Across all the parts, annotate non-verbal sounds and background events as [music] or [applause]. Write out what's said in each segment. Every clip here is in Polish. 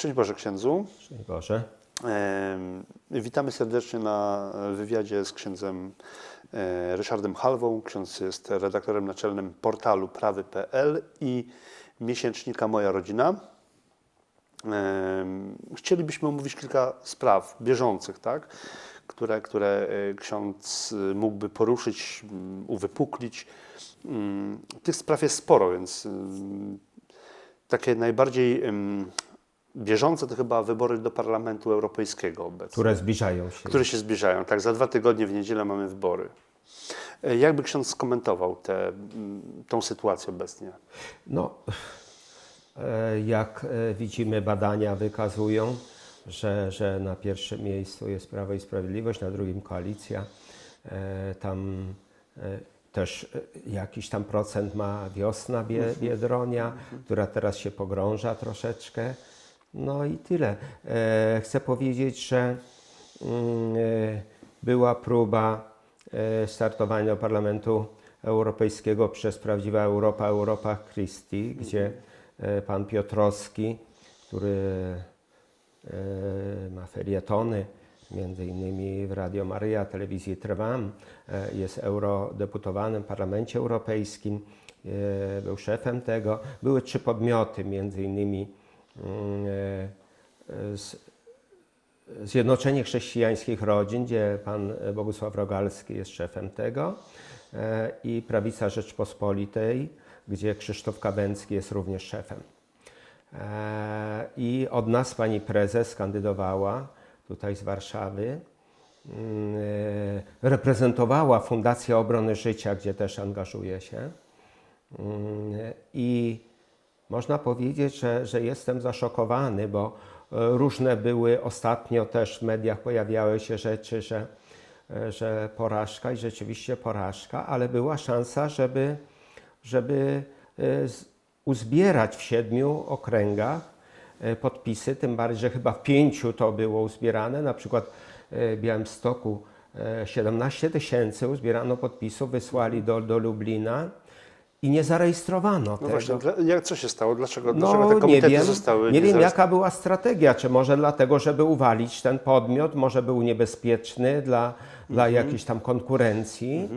Szczęść Boże księdzu. Szczęść Boże. Witamy serdecznie na wywiadzie z księdzem e, Ryszardem Halwą. Ksiądz jest redaktorem naczelnym portalu prawy.pl i miesięcznika Moja Rodzina. Chcielibyśmy omówić kilka spraw bieżących, tak? które, które e, ksiądz mógłby poruszyć, m, uwypuklić. Mm, Tych spraw jest sporo, więc mm, takie najbardziej bieżące to chyba wybory do Parlamentu Europejskiego obecnie, Które zbliżają się. które się zbliżają. Tak, za dwa tygodnie w niedzielę mamy wybory. E, Jakby ksiądz skomentował tę tą sytuację obecnie? No, e, jak e, widzimy, badania wykazują, że, że na pierwszym miejscu jest Prawo i Sprawiedliwość, na drugim Koalicja. Tam też jakiś tam procent ma wiosna Bie- Biedronia, która teraz się pogrąża troszeczkę. No i tyle. E, Chcę powiedzieć, że mm, e, była próba e, startowania do Parlamentu Europejskiego przez Prawdziwa Europa, Europa Christi, gdzie e, pan Piotrowski, który ma felietony, między innymi w Radio Maryja, telewizji Trwam, jest eurodeputowanym w Parlamencie Europejskim, był szefem tego. Były trzy podmioty, między innymi Zjednoczenie Chrześcijańskich Rodzin, gdzie pan Bogusław Rogalski jest szefem tego e, i Prawica Rzeczpospolitej, gdzie Krzysztof Kabęcki jest również szefem. E, I od nas pani prezes kandydowała tutaj z Warszawy. Mm, e, Reprezentowała Fundację Obrony Życia, gdzie też angażuje się. Mm, I można powiedzieć, że, że jestem zaszokowany, bo e, różne były ostatnio też w mediach pojawiały się rzeczy, że, e, że porażka i rzeczywiście porażka, ale była szansa, żeby, żeby e, uzbierać w siedmiu okręgach podpisy, tym bardziej, że chyba w pięciu to było uzbierane, na przykład w Białymstoku e, 17 tysięcy uzbierano podpisów, wysłali do, do Lublina i nie zarejestrowano No tego. właśnie, jak, co się stało? Dlaczego, dlaczego te No nie komitety wiem, zostały nie wiem jaka była strategia, czy może dlatego, żeby uwalić ten podmiot, może był niebezpieczny dla, dla Mhm. jakiejś tam konkurencji.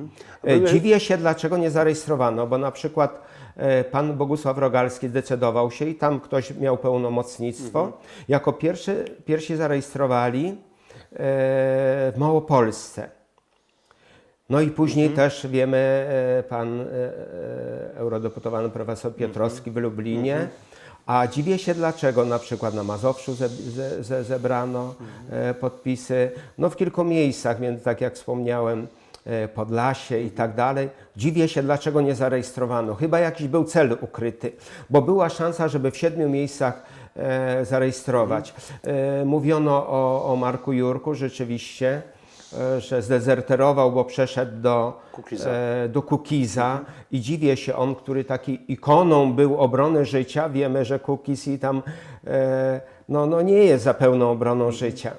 E, były- Dziwię się, dlaczego nie zarejestrowano, bo na przykład e, pan Bogusław Rogalski zdecydował się i tam ktoś miał pełnomocnictwo. Mhm. Jako pierwszy, pierwsi zarejestrowali e, w Małopolsce. No i później Mhm. też wiemy, e, pan e, e, eurodeputowany profesor Piotrowski w Lublinie. A dziwię się, dlaczego na przykład na Mazowszu ze, ze, ze, zebrano e, podpisy. No w kilku miejscach, więc tak jak wspomniałem, Podlasie i tak dalej. Dziwię się, dlaczego nie zarejestrowano. Chyba jakiś był cel ukryty, bo była szansa, żeby w siedmiu miejscach zarejestrować. E, mówiono o, o Marku Jurku, rzeczywiście że zdezerterował, bo przeszedł do Kukiza. e, do Kukiza. I dziwię się, on, który taki ikoną był obrony życia, wiemy, że Kukiz i tam e, no, no nie jest za pełną obroną życia.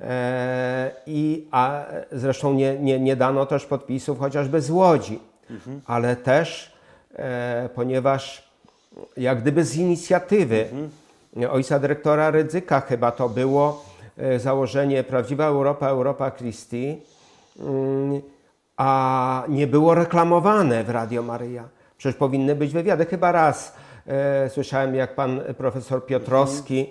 E, I, a zresztą nie, nie, nie dano też podpisów chociażby z Łodzi, ale też, e, ponieważ jak gdyby z inicjatywy ojca dyrektora Rydzyka chyba to było e, założenie Prawdziwa Europa, Europa Christi, mm, a nie było reklamowane w Radio Maryja. Przecież powinny być wywiady. Chyba raz e, słyszałem, jak pan profesor Piotrowski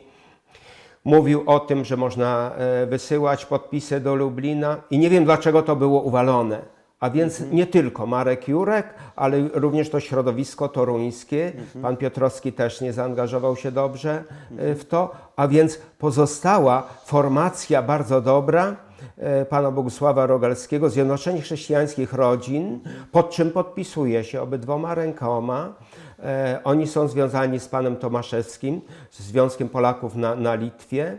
mówił o tym, że można e, wysyłać podpisy do Lublina i nie wiem dlaczego to było uwalone. A więc nie tylko Marek Jurek, ale również to środowisko toruńskie. Pan Piotrowski też nie zaangażował się dobrze e, w to, a więc pozostała formacja bardzo dobra e, pana Bogusława Rogalskiego, Zjednoczenie Chrześcijańskich Rodzin, pod czym podpisuje się obydwoma rękoma. E, Oni są związani z panem Tomaszewskim, z Związkiem Polaków na, na Litwie,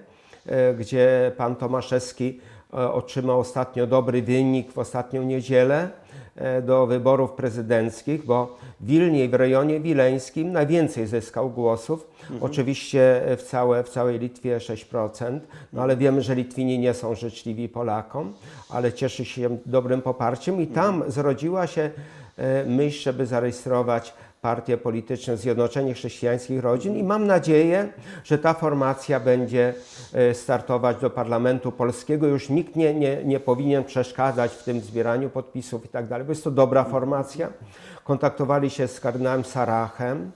gdzie pan Tomaszewski e, otrzymał ostatnio dobry wynik w ostatnią niedzielę e, do wyborów prezydenckich, bo w Wilnie w rejonie wileńskim najwięcej zyskał głosów. Oczywiście w, całe, w całej Litwie 6%, no ale wiemy, że Litwini nie są życzliwi Polakom, ale cieszy się dobrym poparciem. I tam zrodziła się e, myśl, żeby zarejestrować partię polityczną Zjednoczenie Chrześcijańskich Rodzin i mam nadzieję, że ta formacja będzie e, startować do Parlamentu Polskiego. Już nikt nie, nie, nie powinien przeszkadzać w tym zbieraniu podpisów i tak dalej, bo jest to dobra formacja. Kontaktowali się z kardynałem Sarachem.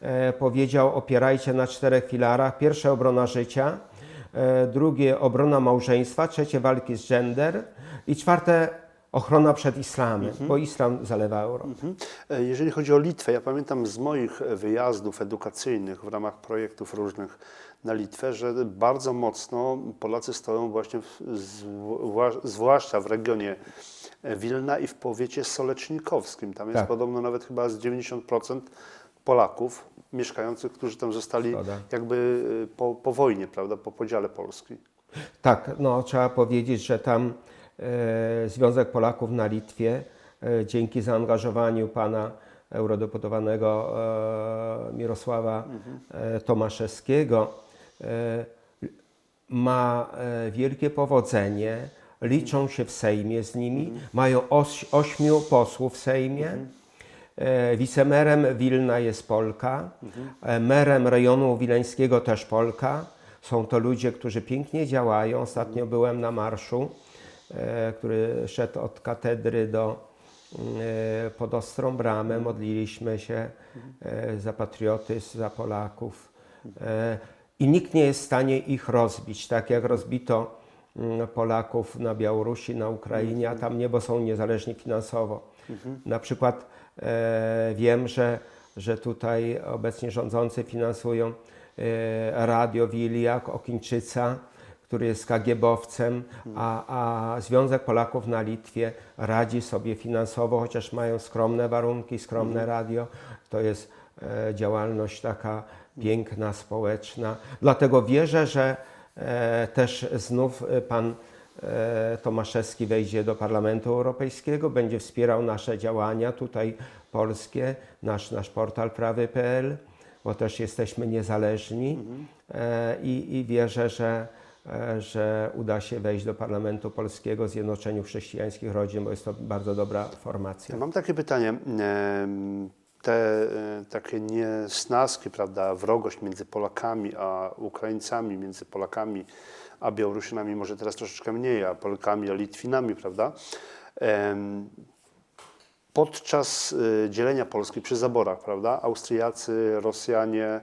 E, powiedział, opierajcie na czterech filarach. Pierwsze obrona życia, e, drugie obrona małżeństwa, trzecie walki z gender i czwarte ochrona przed islamem, bo islam zalewa Europę. Mhm. E, Jeżeli chodzi o Litwę, ja pamiętam z moich wyjazdów edukacyjnych w ramach projektów różnych na Litwę, że bardzo mocno Polacy stoją właśnie, w, zwła- zwłaszcza w regionie Wilna i w powiecie solecznikowskim. Tam jest Tak. podobno nawet chyba z 90% Polaków mieszkających, którzy tam zostali jakby e, po, po wojnie, prawda, po podziale Polski. Tak, no trzeba powiedzieć, że tam Związek Polaków na Litwie e, dzięki zaangażowaniu pana eurodeputowanego e, Mirosława e, Tomaszewskiego e, ma e, wielkie powodzenie, liczą się w Sejmie z nimi, mają oś, ośmiu posłów w Sejmie. E, Wicemerem Wilna jest Polka, e, merem rejonu wileńskiego też Polka. Są to ludzie, którzy pięknie działają. Ostatnio byłem na marszu, e, który szedł od katedry do e, pod Ostrą Bramę. Modliliśmy się e, za patriotyzm, za Polaków. E, I nikt nie jest w stanie ich rozbić, tak jak rozbito mm, Polaków na Białorusi, na Ukrainie, a tam nie, bo są niezależni finansowo. Na przykład e, wiem, że, że tutaj obecnie rządzący finansują e, Radio Wiliak Okińczyca, który jest KGB-owcem, a, a Związek Polaków na Litwie radzi sobie finansowo, chociaż mają skromne warunki, skromne radio. To jest e, działalność taka piękna, społeczna. Dlatego wierzę, że e, też znów e, pan e, Tomaszewski wejdzie do Parlamentu Europejskiego, będzie wspierał nasze działania tutaj polskie, nasz, nasz portal prawy.pl, bo też jesteśmy niezależni e, i, i wierzę, że, że uda się wejść do Parlamentu Polskiego Zjednoczeniu Chrześcijańskich Rodzin, bo jest to bardzo dobra formacja. Ja mam takie pytanie. Te e, takie niesnaski, prawda, wrogość między Polakami a Ukraińcami, między Polakami a Białorusinami, może teraz troszeczkę mniej, a Polkami a Litwinami, prawda? Podczas e, dzielenia Polski przy zaborach, prawda, Austriacy, Rosjanie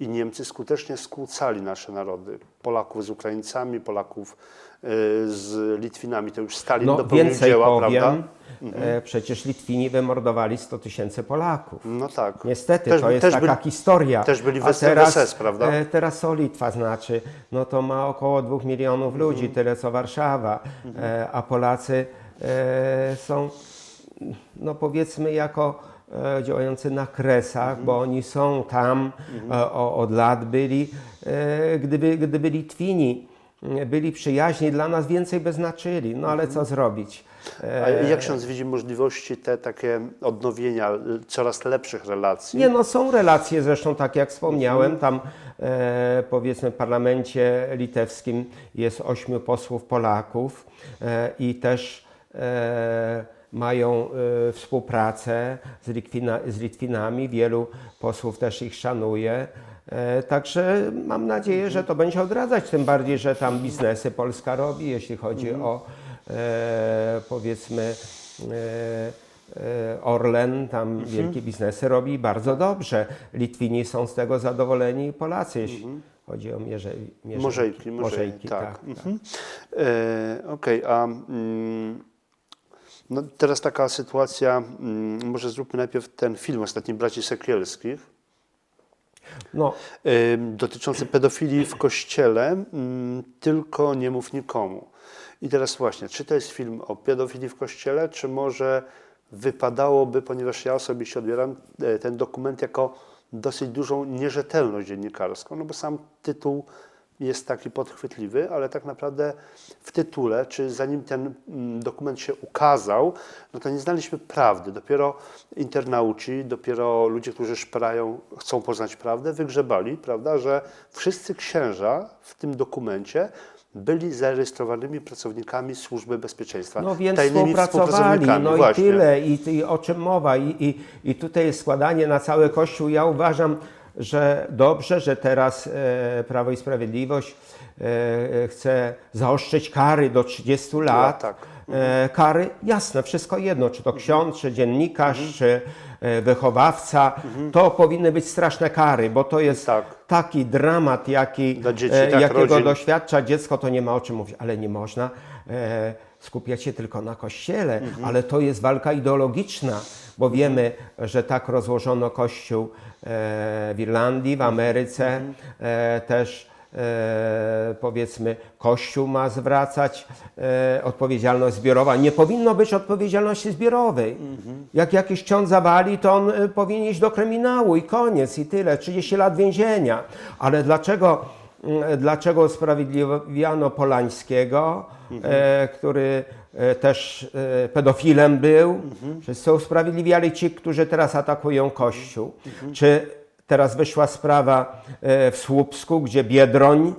i Niemcy skutecznie skłócali nasze narody. Polaków z Ukraińcami, Polaków e, z Litwinami. To już Stalin No dopełnił więcej dzieła, powiem, prawda? e, przecież Litwini wymordowali 100 tysięcy Polaków. No tak. Niestety, Też to jest taka byli- historia. też byli w teraz, SS, prawda? e, teraz co Litwa znaczy? No to ma około 2 milionów Mhm. ludzi, tyle co Warszawa, e, a Polacy są, no powiedzmy, jako działający na kresach, Mhm. bo oni są tam, e, o, od lat byli. E, gdyby, gdyby Litwini e, byli przyjaźni, dla nas więcej by znaczyli. No ale co zrobić? E, A jak ksiądz widzi możliwości te takie odnowienia coraz lepszych relacji? Nie, no są relacje, zresztą tak jak wspomniałem, tam e, powiedzmy w parlamencie litewskim jest ośmiu posłów Polaków e, i też e, mają e, współpracę z, z Litwinami, wielu posłów też ich szanuje. E, Także mam nadzieję, że to będzie odradzać, tym bardziej, że tam biznesy Polska robi, jeśli chodzi o e, powiedzmy e, e, Orlen, tam wielkie biznesy robi bardzo dobrze. Litwini są z tego zadowoleni i Polacy, jeśli chodzi o mierze, mierze, Morzejki, morzejki, tak. tak, tak. Mhm. E, Okej, a mm, no teraz taka sytuacja, mm, może zróbmy najpierw ten film Ostatni Braci Sekielskich, No, dotyczący pedofilii w kościele, mm, tylko nie mów nikomu. I teraz właśnie, czy to jest film o pedofilii w kościele, czy może wypadałoby, ponieważ ja osobiście odbieram e, ten dokument jako dosyć dużą nierzetelność dziennikarską, no bo sam tytuł jest taki podchwytliwy, ale tak naprawdę w tytule, czy zanim ten mm, dokument się ukazał, no to nie znaliśmy prawdy. Dopiero internauci, dopiero ludzie, którzy szperają, chcą poznać prawdę, wygrzebali, prawda, że wszyscy księża w tym dokumencie byli zarejestrowanymi pracownikami Służby Bezpieczeństwa. No więc tajnymi współpracowali, no i właśnie. tyle, i, i o czym mowa. I, i, I tutaj jest składanie na cały Kościół. Ja uważam, że dobrze, że teraz e, Prawo i Sprawiedliwość e, chce zaostrzyć kary do 30 lat. tak. E, kary, jasne, wszystko jedno, czy to ksiądz, czy dziennikarz, czy e, wychowawca, to powinny być straszne kary, bo to jest Tak. taki dramat, jaki, dzieci, e, tak, jakiego rodzin. doświadcza dziecko, to nie ma o czym mówić, ale nie można e, skupiać się tylko na kościele, Mhm. ale to jest walka ideologiczna, bo wiemy, że tak rozłożono kościół e, w Irlandii, w Ameryce, Mhm. e, też e, powiedzmy kościół ma zwracać e, odpowiedzialność zbiorowa. Nie powinno być odpowiedzialności zbiorowej. Mhm. Jak jakiś ksiądz zawali, to on e, powinien iść do kryminału i koniec, i tyle, 30 lat więzienia. Ale dlaczego, mm, dlaczego usprawiedliwiano Polańskiego, e, który e, też e, pedofilem był? Wszyscy usprawiedliwiali ci, którzy teraz atakują Kościół. Czy teraz wyszła sprawa w Słupsku, gdzie Biedroń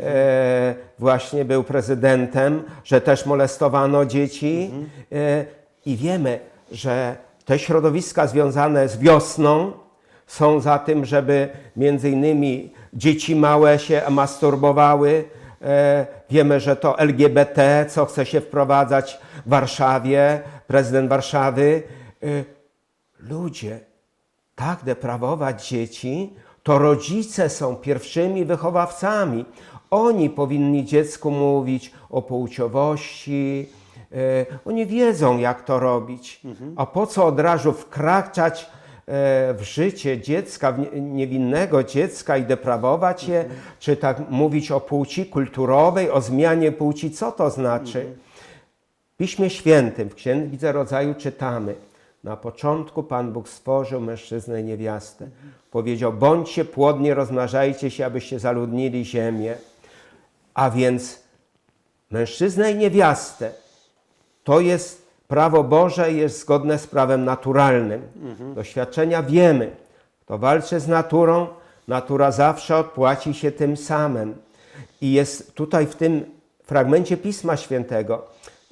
e, właśnie był prezydentem, że też molestowano dzieci. E, I wiemy, że te środowiska związane z wiosną są za tym, żeby między innymi dzieci małe się masturbowały. E, wiemy, że to LGBT, co chce się wprowadzać w Warszawie, prezydent Warszawy. E, ludzie, tak deprawować dzieci, to rodzice są pierwszymi wychowawcami. Oni powinni dziecku mówić o płciowości. E, oni wiedzą, jak to robić. A po co od razu wkraczać w życie dziecka, niewinnego dziecka i deprawować je, czy tak mówić o płci kulturowej, o zmianie płci, co to znaczy? W Piśmie Świętym, w Księdze Rodzaju czytamy, na początku Pan Bóg stworzył mężczyznę i niewiastę. Powiedział, bądźcie płodni, rozmnażajcie się, abyście zaludnili ziemię. A więc mężczyznę i niewiastę to jest prawo Boże jest zgodne z prawem naturalnym. Doświadczenia wiemy. Kto walczy z naturą, natura zawsze odpłaci się tym samym. I jest tutaj w tym fragmencie Pisma Świętego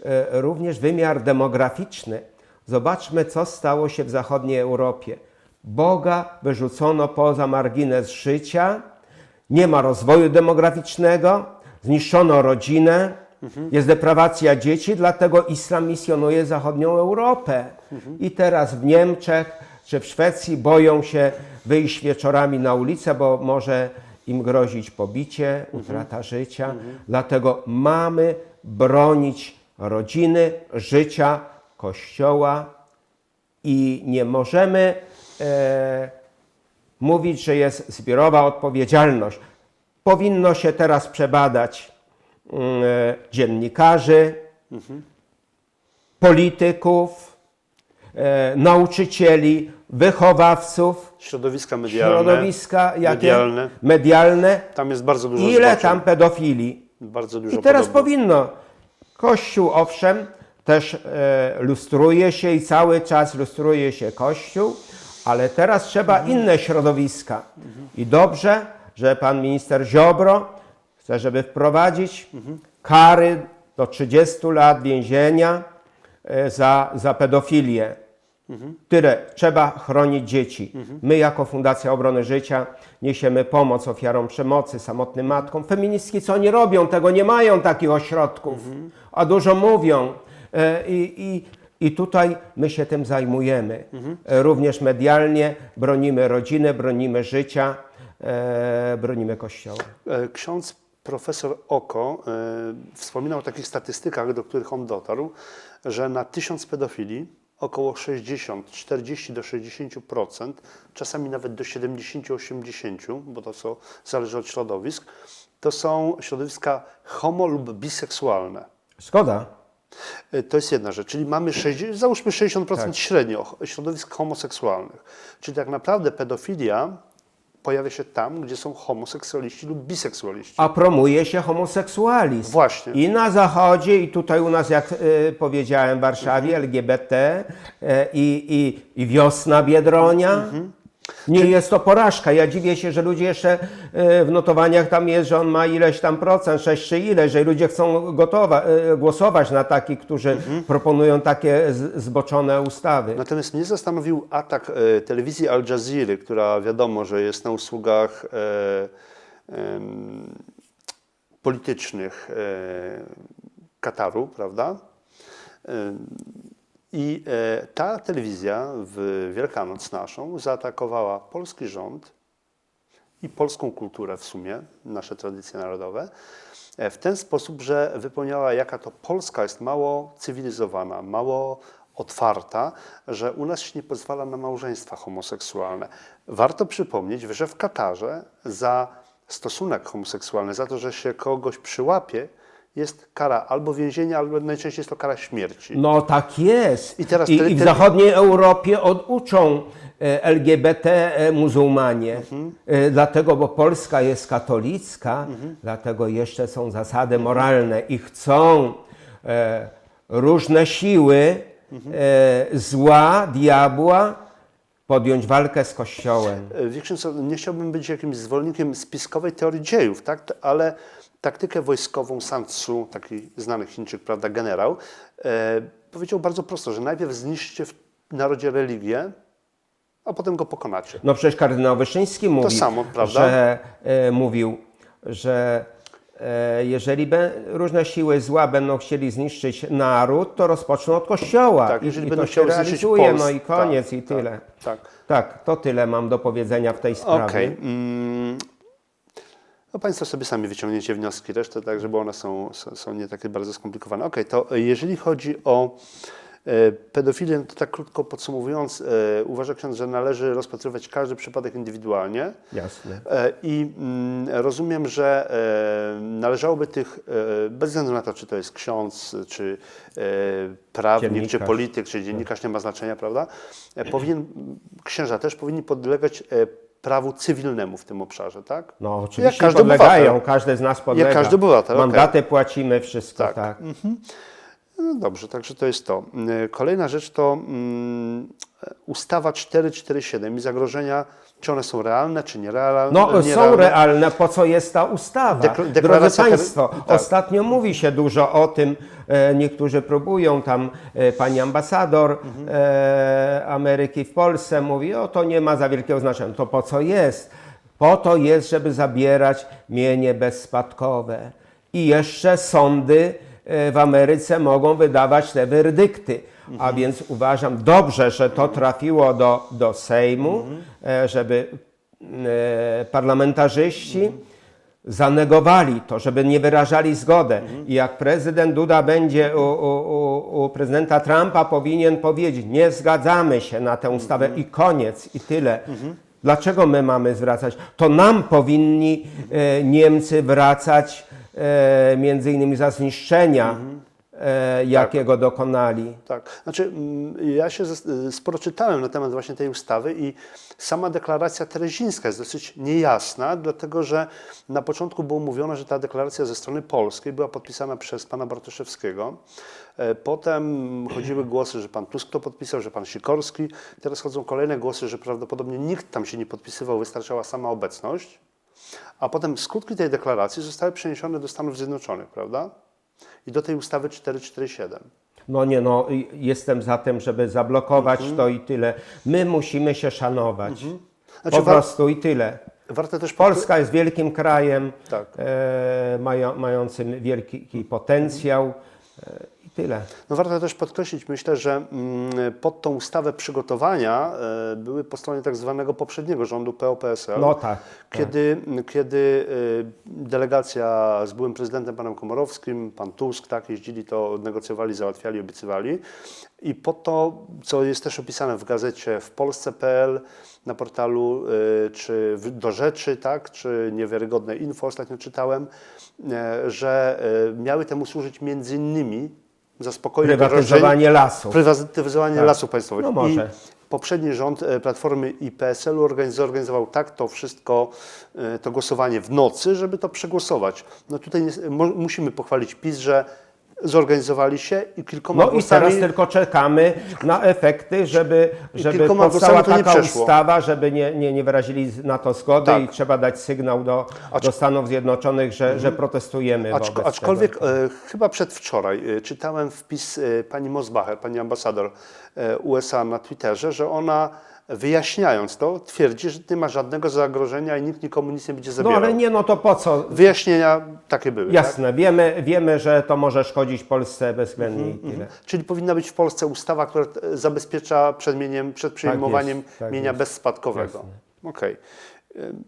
e, również wymiar demograficzny. Zobaczmy, co stało się w zachodniej Europie. Boga wyrzucono poza margines życia, nie ma rozwoju demograficznego, zniszczono rodzinę, jest deprawacja dzieci, dlatego islam misjonuje zachodnią Europę. I teraz w Niemczech czy w Szwecji boją się wyjść wieczorami na ulicę, bo może im grozić pobicie, utrata życia. Dlatego mamy bronić rodziny, życia, kościoła i nie możemy e, mówić, że jest zbiorowa odpowiedzialność. Powinno się teraz przebadać mm, e, dziennikarzy, polityków, e, nauczycieli, wychowawców, Środowiska medialne. środowiska jakie? medialne. medialne. Tam jest bardzo dużo Ile zboczeń. tam pedofili? Bardzo dużo I teraz podobnych. powinno. Kościół, owszem, też e, lustruje się i cały czas lustruje się Kościół, ale teraz trzeba inne środowiska. I dobrze, że pan minister Ziobro chce, żeby wprowadzić kary do 30 lat więzienia e, za, za pedofilię. Tyle. Trzeba chronić dzieci. My jako Fundacja Obrony Życia niesiemy pomoc ofiarom przemocy, samotnym matkom. Feministki co nie robią tego, nie mają takich ośrodków, a dużo mówią. E, I, i, I tutaj my się tym zajmujemy. E, Również medialnie bronimy rodziny, bronimy życia, bronimy Kościoła. Ksiądz profesor Oko e, wspominał o takich statystykach, do których on dotarł, że na tysiąc pedofili około 60, 40 do 60%, czasami nawet do 70-80%, bo to co zależy od środowisk, to są środowiska homo lub biseksualne. Zgoda. E, To jest jedna rzecz, czyli mamy 60, załóżmy 60% Tak. średnio środowisk homoseksualnych. Czyli tak naprawdę pedofilia pojawia się tam, gdzie są homoseksualiści lub biseksualiści. A promuje się homoseksualizm. Właśnie. I na zachodzie, i tutaj u nas, jak y, powiedziałem, w Warszawie, LGBT, y, i, i, i wiosna Biedronia. Nie jest to porażka. Ja dziwię się, że ludzie jeszcze e, w notowaniach tam jest, że on ma ileś tam procent, 6 czy ile, że ludzie chcą gotowa, e, głosować na takich, którzy Mhm. proponują takie zboczone ustawy. Natomiast mnie zastanowił atak e, telewizji Al Jazeera, która wiadomo, że jest na usługach e, em, politycznych e, Kataru, prawda? Em, I e, ta telewizja w Wielkanoc naszą zaatakowała polski rząd i polską kulturę w sumie, nasze tradycje narodowe, e, w ten sposób, że wypełniała, jaka to Polska jest mało cywilizowana, mało otwarta, że u nas się nie pozwala na małżeństwa homoseksualne. Warto przypomnieć, że w Katarze za stosunek homoseksualny, za to, że się kogoś przyłapie, jest kara albo więzienia, albo najczęściej jest to kara śmierci. No tak jest. I teraz I, te- i w te- zachodniej Europie oduczą e, LGBT e, muzułmanie. Mhm. E, Dlatego, bo Polska jest katolicka, Mhm. dlatego jeszcze są zasady moralne i chcą różne siły Mhm. zła, diabła podjąć walkę z Kościołem. E, ksiądz, nie chciałbym być jakimś zwolennikiem spiskowej teorii dziejów, tak? Ale taktykę wojskową Sun Tzu, taki znany Chińczyk, prawda, generał, e, powiedział bardzo prosto, że najpierw zniszczcie w narodzie religię, a potem go pokonacie. No przecież kardynał Wyszyński mówi, samo, że e, mówił, że jeżeli be, różne siły zła będą chcieli zniszczyć naród, to rozpoczną od kościoła. Tak, jeżeli i będą to się realizuje, no i koniec Tak, i tak, tyle. Tak. Tak, to tyle mam do powiedzenia w tej sprawie. Okej. mm, No Państwo sobie sami wyciągniecie wnioski, resztę tak, żeby one są, są, nie takie bardzo skomplikowane. Okej, to e, jeżeli chodzi o e, pedofilię, to tak krótko podsumowując, e, uważa ksiądz, że należy rozpatrywać każdy przypadek indywidualnie. Jasne. E, I mm, rozumiem, że e, należałoby tych, e, bez względu na to, czy to jest ksiądz, czy e, prawnik, czy Dziennikarz. polityk, czy dziennikarz, nie ma znaczenia, prawda? E, Powinien, księża też powinni podlegać e, prawu cywilnemu w tym obszarze, tak? No Jak oczywiście każdy podlegają, obywatel. każdy z nas podlega. każdy obywatel. Mandaty płacimy, wszystko, Tak. tak. No dobrze, także to jest to. E, Kolejna rzecz to mm, ustawa 447 i zagrożenia, czy one są realne, czy nierealne. No, są realne, po co jest ta ustawa? Dekla- Drodzy deklaracja Państwo, tak. ostatnio mówi się dużo o tym, e, niektórzy próbują, tam e, pani ambasador Mhm. e, Ameryki w Polsce mówi, o to nie ma za wielkiego znaczenia. To po co jest? Po to jest, żeby zabierać mienie bezspadkowe. I jeszcze sądy w Ameryce mogą wydawać te werdykty. A więc uważam dobrze, że to trafiło do, do Sejmu, e, żeby e, parlamentarzyści zanegowali to, żeby nie wyrażali zgodę. I jak prezydent Duda będzie u, u, u, prezydenta Trumpa, powinien powiedzieć, nie zgadzamy się na tę ustawę i koniec, i tyle. Dlaczego my mamy zwracać? To nam powinni e, Niemcy wracać e, między innymi za zniszczenia, e, jakiego dokonali. Tak, znaczy ja się zas- sporo czytałem na temat właśnie tej ustawy i sama deklaracja terezińska jest dosyć niejasna, dlatego że na początku było mówione, że ta deklaracja ze strony polskiej była podpisana przez pana Bartoszewskiego. E, Potem chodziły [clears throat] głosy, że pan Tusk to podpisał, że pan Sikorski. Teraz chodzą kolejne głosy, że prawdopodobnie nikt tam się nie podpisywał, wystarczała sama obecność. A potem skutki tej deklaracji zostały przeniesione do Stanów Zjednoczonych, prawda? I do tej ustawy 447. No nie, no jestem za tym, żeby zablokować Mhm. to i tyle. My musimy się szanować. Znaczy, po prostu i tyle. Warto też Polska jest wielkim krajem, Tak. e, mają, mającym wielki potencjał i tyle. No warto też podkreślić, myślę, że mm, pod tą ustawę przygotowania e, były po stronie tak zwanego poprzedniego rządu PO-PSL. No tak. Kiedy, kiedy e, delegacja z byłym prezydentem panem Komorowskim, pan Tusk, tak, jeździli to, negocjowali, załatwiali, obiecywali. I po to, co jest też opisane w gazecie w Polsce.pl, na portalu, e, czy do rzeczy, tak, czy niewiarygodne info, ostatnio czytałem, że miały temu służyć między innymi zaspokojenie Prywatyzowanie lasów. Prywatyzowanie Tak. lasów państwowych. No może. I poprzedni rząd e, Platformy i PSL-u organiz- zorganizował tak to wszystko, e, to głosowanie w nocy, żeby to przegłosować. No tutaj musimy pochwalić PiS, że zorganizowali się i kilkoma No i głosami... teraz tylko czekamy na efekty, żeby, żeby powstała taka ustawa, żeby nie, nie, nie wyrazili na to zgody Tak. i trzeba dać sygnał do, do Stanów Zjednoczonych, że, że protestujemy Mhm. Aczko, wobec aczkolwiek tego. e, chyba przedwczoraj e, czytałem wpis e, pani Mosbacher, pani ambasador e, USA na Twitterze, że ona wyjaśniając to twierdzi, że nie ma żadnego zagrożenia i nikt nikomu nic nie będzie No zabierał. ale nie, no to po co? Wyjaśnienia takie były. Tak? Jasne, wiemy, wiemy, że to może szkodzić Polsce bezwzględnie Mhm, i tyle. Czyli powinna być w Polsce ustawa, która e, zabezpiecza przed, mieniem, przed przyjmowaniem tak mienia jest. bezspadkowego. Okej. Ym,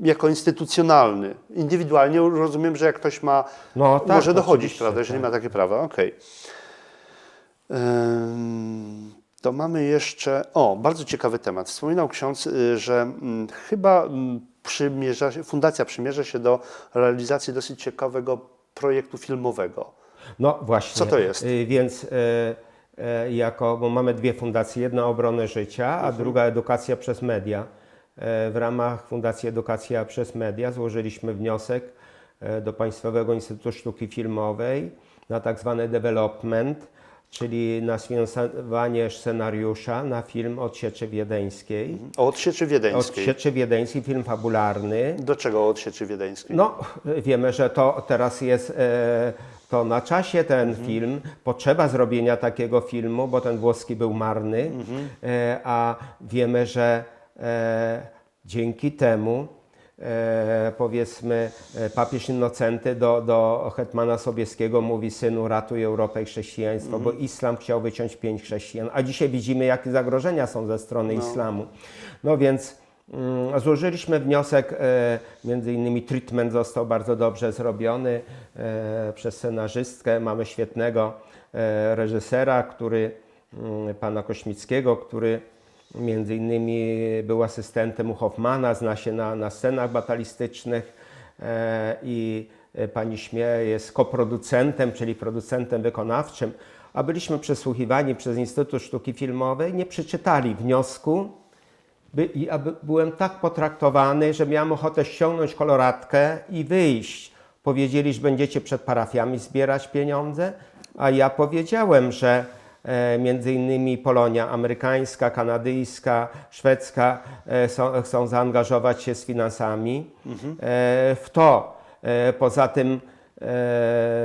Jako instytucjonalny. Indywidualnie rozumiem, że jak ktoś ma, No tak, może dochodzić, prawda, jeżeli ma takie prawa. Okej. Ym, To mamy jeszcze. O, bardzo ciekawy temat. Wspominał ksiądz, y, że mm, chyba mm, przymierza Fundacja przymierza się do realizacji dosyć ciekawego projektu filmowego. No właśnie. Co to jest? Y, Więc e, e, jako, bo mamy dwie fundacje, jedna obronę życia, a Mhm. druga edukacja przez media. E, W ramach Fundacji Edukacja przez Media złożyliśmy wniosek do Państwowego Instytutu Sztuki Filmowej na tak zwany development, czyli na sfinansowanie scenariusza na film od Sieczy Wiedeńskiej. O odsieczy Od wiedeńskiej. Sieczy Wiedeńskiej, film fabularny. Do czego o odsieczy wiedeńskiej? No, wiemy, że to teraz jest e, to na czasie ten film, potrzeba zrobienia takiego filmu, bo ten włoski był marny, e, a wiemy, że e, dzięki temu powiedzmy e, papież Innocenty do, do Hetmana Sobieskiego mówi synu ratuj Europę i chrześcijaństwo, bo islam chciał wyciąć pięć chrześcijan, a dzisiaj widzimy jakie zagrożenia są ze strony islamu. No więc Mm, Złożyliśmy wniosek, e, między innymi treatment został bardzo dobrze zrobiony e, przez scenarzystkę. Mamy świetnego e, reżysera, który, mm, pana Kośmickiego, który między innymi był asystentem u Hoffmana, zna się na, na scenach batalistycznych e, i pani Śmie jest koproducentem, czyli producentem wykonawczym. A byliśmy przesłuchiwani przez Instytut Sztuki Filmowej, nie przeczytali wniosku, by, i aby, byłem tak potraktowany, że miałem ochotę ściągnąć koloratkę i wyjść. Powiedzieli, że będziecie przed parafiami zbierać pieniądze, a ja powiedziałem, że między innymi Polonia amerykańska, kanadyjska, szwedzka e, są, chcą zaangażować się z finansami e, w to. E, poza tym e,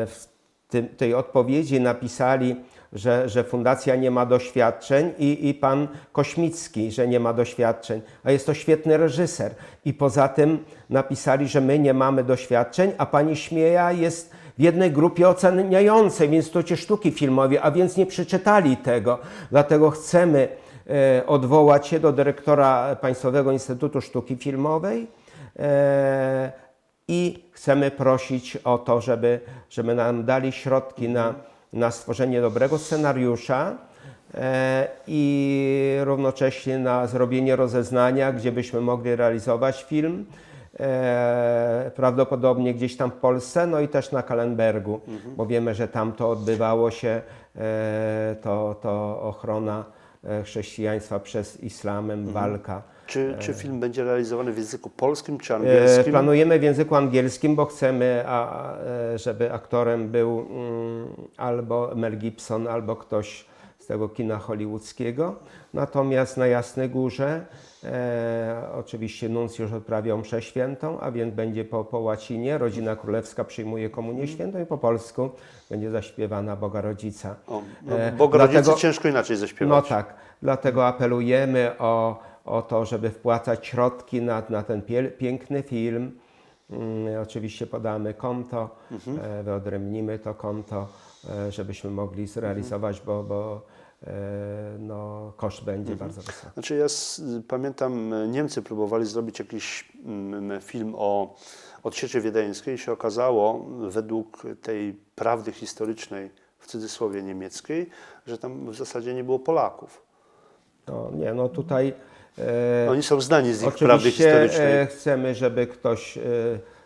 w tej odpowiedzi napisali, że, że fundacja nie ma doświadczeń i, i pan Kośmicki, że nie ma doświadczeń, a jest to świetny reżyser. I poza tym napisali, że my nie mamy doświadczeń, a pani Śmieja jest w jednej grupie oceniającej w Instytucie Sztuki Filmowej, a więc nie przeczytali tego. Dlatego chcemy e, odwołać się do dyrektora Państwowego Instytutu Sztuki Filmowej. E, i chcemy prosić o to, żeby, żeby nam dali środki na, na stworzenie dobrego scenariusza e, i równocześnie na zrobienie rozeznania, gdzie byśmy mogli realizować film. E, prawdopodobnie gdzieś tam w Polsce, no i też na Kalenbergu, bo wiemy, że tam to odbywało się, e, to, to ochrona e, chrześcijaństwa przez islamem, walka. Czy, czy film będzie realizowany w języku polskim czy E, angielskim? Planujemy w języku angielskim, bo chcemy, a, e, żeby aktorem był mm, albo Mel Gibson, albo ktoś z tego kina hollywoodzkiego. Natomiast na Jasnej Górze e, oczywiście nuncjusz odprawia mszę świętą, a więc będzie po, po łacinie. Rodzina królewska przyjmuje komunię świętą i po polsku będzie zaśpiewana Boga Rodzica. O, no, E, bo Dlatego... dlatego- ciężko inaczej No zaśpiewać. tak, dlatego apelujemy o, o to, żeby wpłacać środki na, na ten pie, piękny film. Mm, oczywiście podamy konto, e, wyodrębnimy to konto, żebyśmy mogli zrealizować, bo, bo e, no, koszt będzie bardzo wysoki. Znaczy ja s- pamiętam, e, Niemcy próbowali zrobić jakiś mm, film o odsieczy wiedeńskiej i się okazało, według tej prawdy historycznej, w cudzysłowie niemieckiej, że tam w zasadzie nie było Polaków. No, nie, no tutaj e, Oni są znani z ich prawdy historycznej. e, chcemy, żeby ktoś e,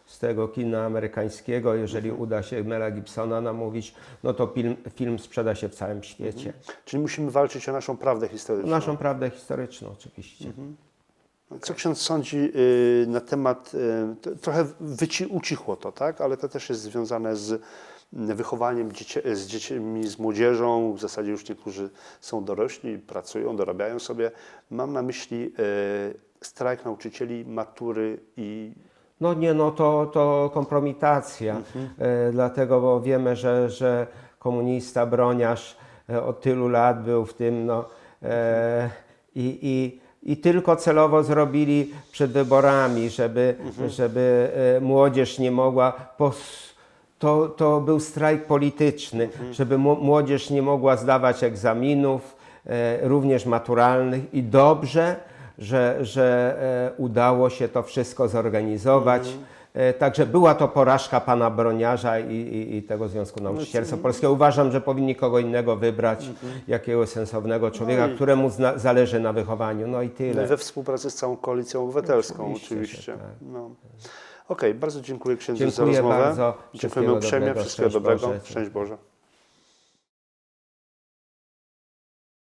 z tego kina amerykańskiego, jeżeli Mhm. uda się Mela Gibsona namówić, no to film, film sprzeda się w całym świecie. Czyli musimy walczyć o naszą prawdę historyczną. Naszą prawdę historyczną oczywiście. Mhm. Co ksiądz sądzi y, na temat, y, trochę wyci, ucichło to, tak? ale to też jest związane z wychowaniem dzieci, z dziećmi, z młodzieżą. W zasadzie już niektórzy są dorośli, pracują, dorabiają sobie. Mam na myśli e, strajk nauczycieli, matury i No nie, no to, to kompromitacja, e, dlatego, bo wiemy, że, że komunista, broniarz e, od tylu lat był w tym, no e, i, i, i tylko celowo zrobili przed wyborami, żeby, żeby e, młodzież nie mogła pos, to, to był strajk polityczny, żeby mu- młodzież nie mogła zdawać egzaminów, również maturalnych i dobrze, że, że e, udało się to wszystko zorganizować. E, Także była to porażka pana Broniarza i, i, i tego Związku Nauczycielstwa Polskiego. Uważam, że powinni kogo innego wybrać, jakiegoś sensownego człowieka, No któremu zależy na wychowaniu. No i tyle. we współpracy z całą koalicją obywatelską Oczywiście, że oczywiście. tak. No. Okej, bardzo dziękuję księdzu za Dziękuję rozmowę. bardzo. Dziękujemy Wszystkiego uprzejmie, dobrego. wszystkiego Szczęść dobrego. Boże. Szczęść Boże.